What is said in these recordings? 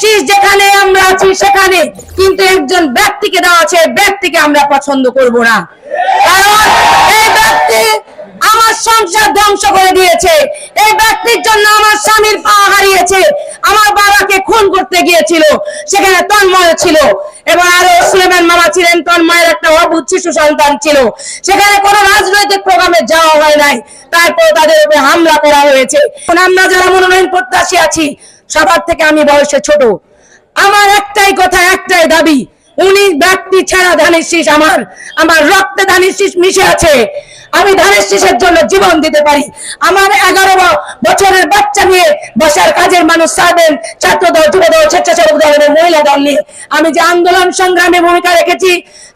শীষ যেখানে আমরা আছি সেখানে। কিন্তু একজন ব্যক্তিকে দেওয়া আছে ব্যক্তিকে আমরা পছন্দ করব না। কারণ এই ব্যক্তি আমার সংসার ধ্বংস করে দিয়েছে। এই ব্যক্তির জন্য আমার স্বামীর পা হারিয়েছে। আমার বাবাকে খুন করতে গিয়েছিল। সেখানে তন্ময় ছিল। এবং আরও সুলেমান মামা ছিলেন, তন্ময়ের একটা অবুধ শিশু সন্তান ছিল। সেখানে কোনো রাজনৈতিক প্রোগ্রামে যাওয়া হয় নাই। তারপর তাদের উপরে হামলা করা হয়েছে। আমরা যারা মনোনয়ন প্রত্যাশী আছি সবার থেকে আমি বয়সে ছোট। আমার একটাই কথা, একটাই দাবি, উনি ব্যক্তি ছাড়া ধানের শীষ আমার আমার রক্তে ধানের শীষ মিশে আছে। আমি ধানের শীষের জন্য জীবন দিতে পারি। আমার এগারো বছরের বাচ্চা নিয়ে বসার কাজের মানুষ সাবেন ছাত্র দল যুব দল স্বেচ্ছাসেবক দল মহিলা দল নিয়ে। আমি যে আন্দোলন সংগ্রামে ভূমিকা রেখেছি,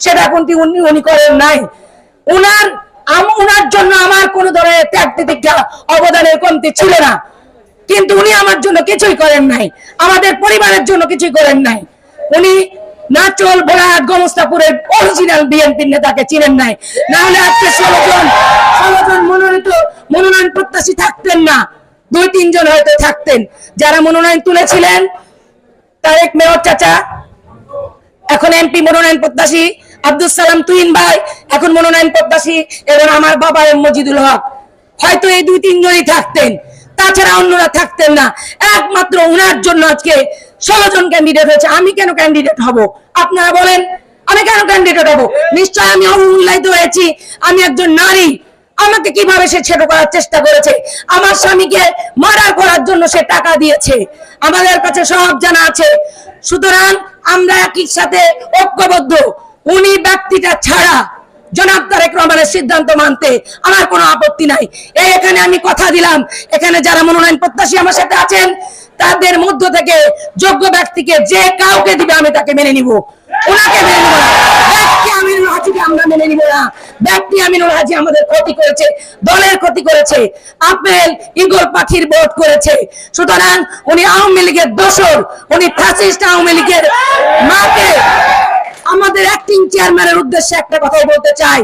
সেটা কিন্তু উনি উনি করেন নাই। উনার উনার জন্য আমার কোন ধরনের ত্যাগ অবদানের কমতি ছিল না। কিন্তু উনি আমার জন্য কিছুই করেন নাই। আমাদের পরিবারের জন্য কিছুই করেন নাই। উনি নাচল বোরাহাট গমস্তাপুরের অরিজিনাল বিএনপির নেতাকে চিনেন নাই। না হলে আজকে ষোলো জন মনোনীত, মনোনয়ন প্রত্যাশী থাকতেন না। দুই তিনজন হয়তো থাকতেন। যারা মনোনয়ন তুলেছিলেন, তারেক মেয়র চাচা, এখন এমপি মনোনয়ন প্রত্যাশী আব্দুল সালাম তুইন ভাই, এখন মনোনয়ন প্রত্যাশী, এবং আমার বাবা এম মজিদুল হক। হয়তো এই দুই তিনজনই থাকতেন। তাছাড়া অন্যরা থাকতেন না। একমাত্র উনার জন্য আজকে ষোলো জন ক্যান্ডিডেট হয়েছে। আমি কেন ক্যান্ডিডেট হব? আপনারা বলেন, আমি কেন ক্যান্ডিডেট হব? নিশ্চয় আমি অবমূল্যায়িত হয়েছি। আমি একজন নারী। আমাকে কীভাবে সে ছেড়ে করার চেষ্টা করেছে? আমার স্বামীকে মার্ডার করার জন্য সে টাকা দিয়েছে। আমাদের কাছে সব জানা আছে। সুতরাং আমরা একই সাথে ঐক্যবদ্ধ। উনি ব্যক্তিটা ছাড়া জনাব তারেক রহমানের সিদ্ধান্ত মানতে আমার কোনো আপত্তি নাই। এখানে আমি কথা দিলাম। এখানে যারা মনোনয়ন প্রত্যাশী আমার সাথে আছেন, তাদের মধ্য থেকে যোগ্য ব্যক্তিকে যে কাউকে দিবে আমি তাকে মেনে নিব। ওনাকে মেনে নিব মেনে নিব না। ব্যক্তি আমিনুল হাজি আমাদের ক্ষতি করেছে, দলের ক্ষতি করেছে, আপেল, ইগল পাখির ভোট করেছে। সুতরাং উনি আওয়ামী লীগের দোসর উনি ফ্যাসিস্ট আওয়ামী লীগের মাকে আমাদের অ্যাক্টিং চেয়ারম্যানের উদ্দেশ্যে একটা কথাই বলতে চাই।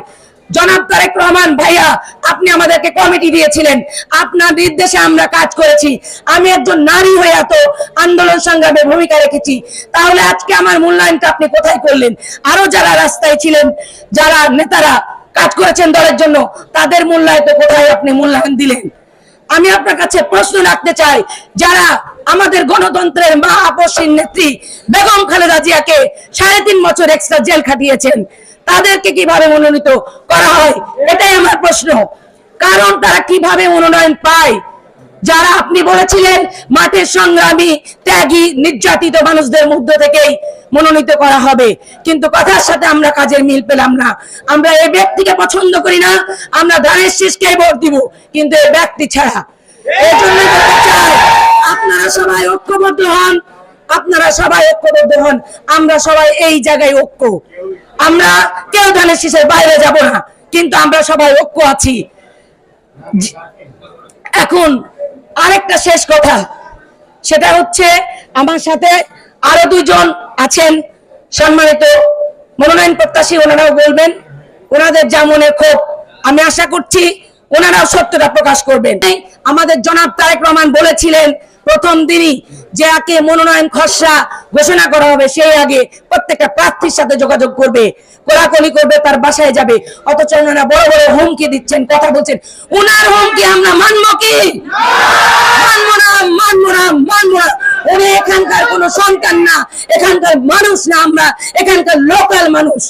জনাব তারেক রহমান ভাইয়া, আপনি আমাদেরকে কমিটি দিয়েছিলেন। আপনার নির্দেশে আমরা কাজ করেছি। আমি একজন নারী হয়ে এত আন্দোলন সংগ্রামে ভূমিকা রেখেছি। তাহলে আজকে আমার মূল্যায়নটা আপনি কোথায় করলেন? আরও যারা রাস্তায় ছিলেন, যারা নেতারা কাজ করেছেন দলের জন্য, তাদের মূল্যায়ন কোথায় আপনি মূল্যায়ন দিলেন? আমি আপনার কাছে প্রশ্ন রাখতে চাই, যারা আমাদের গণতন্ত্রের মা নেত্রী বেগম খালেদা জিয়াকে সাড়ে তিন বছর এক্সট্রা জেল খাটিয়েছেন। তাদেরকে কীভাবে মনোনীত করা হয়? এটাই আমার প্রশ্ন। কারণ তারা কীভাবে মনোনয়ন পায়? যারা আপনি বলেছিলেন, মাঠের সংগ্রামী, ত্যাগী, নির্যাতিত মানুষদের মধ্য থেকেই মনোনীত করা হবে। কিন্তু কথার সাথে আমরা কাজের মিল পেলাম না। আমরা এই ব্যক্তিকে পছন্দ করি না, আমরা ধানের শীষকে ভোট দিব। কিন্তু এই ব্যক্তি ছাড়া। এই জন্য চাই। আপনারা সবাই ঐক্যবদ্ধ হন, আপনারা সবাই ঐক্যবদ্ধ হন, আমরা সবাই এই জায়গায় ঐক্য। আমরা কেউ ধানের শীষের বাইরে যাব না, কিন্তু আমরা সবাই ঐক্য আছি। এখন আরেকটা শেষ কথা, সেটা হচ্ছে আমার সাথে আরও দুজন আছেন, সম্মানিত মনোনয়ন প্রত্যাশী, ওনারাও বলবেন, ওনাদের যা মনে ক্ষোভ, আমি আশা করছি ওনারাও সত্যটা প্রকাশ করবেন। আমাদের জনাব তারেক রহমান বলেছিলেন প্রথম দিনই যে আগে মনোনয়ন খসড়া ঘোষণা করা হবে, সেই আগে প্রত্যেকটা প্রার্থীর সাথে যোগাযোগ করবে, কোলাকুলি করবে, তার বাসায় যাবে। অথচ ওনারা বড় বড় হুমকি দিচ্ছেন, কথা বলছেন। উনার হুমকি আমরা মানবো কি? মানবো না মানবো না মানবো না। উনি এখানকার কোন সন্তান না, এখানকার মানুষ না আমরা, এখানকার লোকাল মানুষ।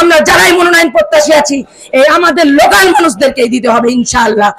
আমরা যারাই মনোনয়ন প্রত্যাশী আছি, এই আমাদের লোকাল মানুষদেরকেই দিতে হবে ইনশাআল্লাহ।